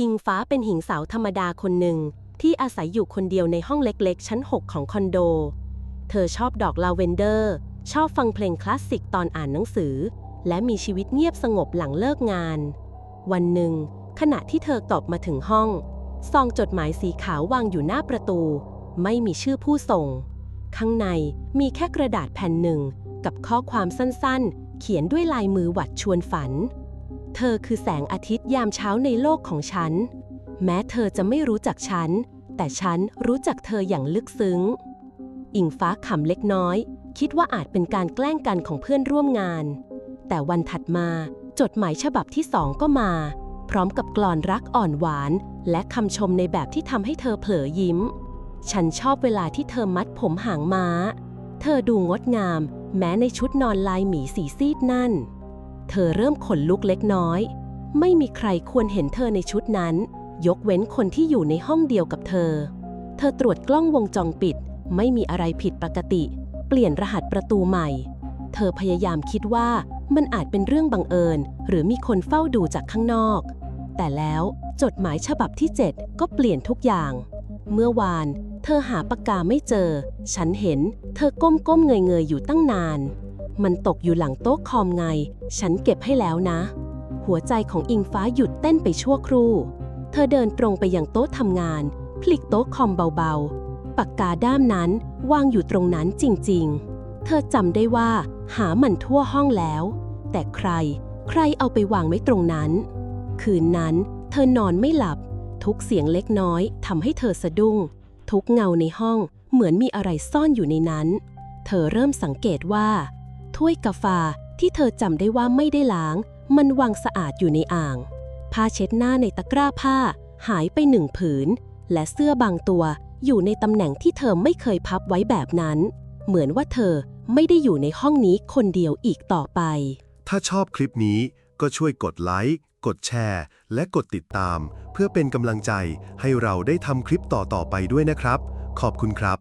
อิงฟ้าเป็นหญิงสาวธรรมดาคนหนึ่ง ที่อาศัยอยู่คนเดียวในห้องเล็กๆ ชั้น 6 ของคอนโด เธอชอบดอกลาเวนเดอร์ ชอบฟังเพลงคลาสสิกตอนอ่านหนังสือ และมีชีวิตเงียบสงบหลังเลิกงาน วันหนึ่ง ขณะที่เธอกลับมาถึงห้อง ซองจดหมายสีขาววางอยู่หน้าประตู ไม่มีชื่อผู้ส่ง ข้างในมีแค่กระดาษแผ่นหนึ่ง กับข้อความสั้นๆ เขียนด้วยลายมือหวัดชวนฝัน เธอคือแสงอาทิตย์ยามเช้าในโลกของฉัน แม้เธอจะไม่รู้จักฉัน แต่ฉันรู้จักเธออย่างลึกซึ้ง อิงฟ้าขำเล็กน้อย คิดว่าอาจเป็นการแกล้งกันของเพื่อนร่วมงาน แต่วันถัดมา จดหมายฉบับที่สองก็มา พร้อมกับกลอนรักอ่อนหวาน และคำชมในแบบที่ทำให้เธอเผลอยิ้ม ฉันชอบเวลาที่เธอมัดผมหางม้า เธอดูงดงาม แม้ในชุดนอนลายหมีสีซีดนั่น เธอเริ่มขนลุกเล็กน้อย ไม่มีใครควรเห็นเธอในชุดนั้น ยกเว้นคนที่อยู่ในห้องเดียวกับเธอ เธอตรวจกล้องวงจรปิด ไม่มีอะไรผิดปกติ เปลี่ยนรหัสประตูใหม่ เธอพยายามคิดว่ามันอาจเป็นเรื่องบังเอิญ หรือมีคนเฝ้าดูจากข้างนอก แต่แล้วจดหมายฉบับที่ 7 ก็เปลี่ยนทุกอย่าง เมื่อวาน เธอหาปากกาไม่เจอ ฉันเห็น เธอก้มก้มเงยเงยๆอยู่ตั้งนาน มันตกอยู่หลังโต๊ะคอมไง ฉันเก็บให้แล้วนะ หัวใจของอิงฟ้าหยุดเต้นไปชั่วครู่ เธอเดินตรงไปยังโต๊ะทำงาน พลิกโต๊ะคอมเบาๆ ปากกาด้ามนั้นวางอยู่ตรงนั้นจริงๆ เธอจำได้ว่าหามันทั่วห้องแล้ว แต่ใคร ใครเอาไปวางไว้ตรงนั้น คืนนั้น เธอนอนไม่หลับ ทุกเสียงเล็กน้อยทำให้เธอสะดุ้ง ทุกเงาในห้องเหมือนมีอะไรซ่อนอยู่ในนั้น เธอเริ่มสังเกตว่า ถ้วยกาแฟที่เธอจำได้ว่าไม่ได้ล้าง มันวางสะอาดอยู่ในอ่าง ผ้าเช็ดหน้าในตะกร้าผ้า หายไปหนึ่งผืน และเสื้อบางตัวอยู่ในตำแหน่งที่เธอไม่เคยพับไว้แบบนั้น เหมือนว่าเธอไม่ได้อยู่ในห้องนี้คนเดียวอีกต่อไป ถ้าชอบคลิปนี้ก็ช่วยกดไลค์ กดแชร์ และกดติดตาม เพื่อเป็นกำลังใจให้เราได้ทำคลิปต่อๆไปด้วยนะครับ ขอบคุณครับ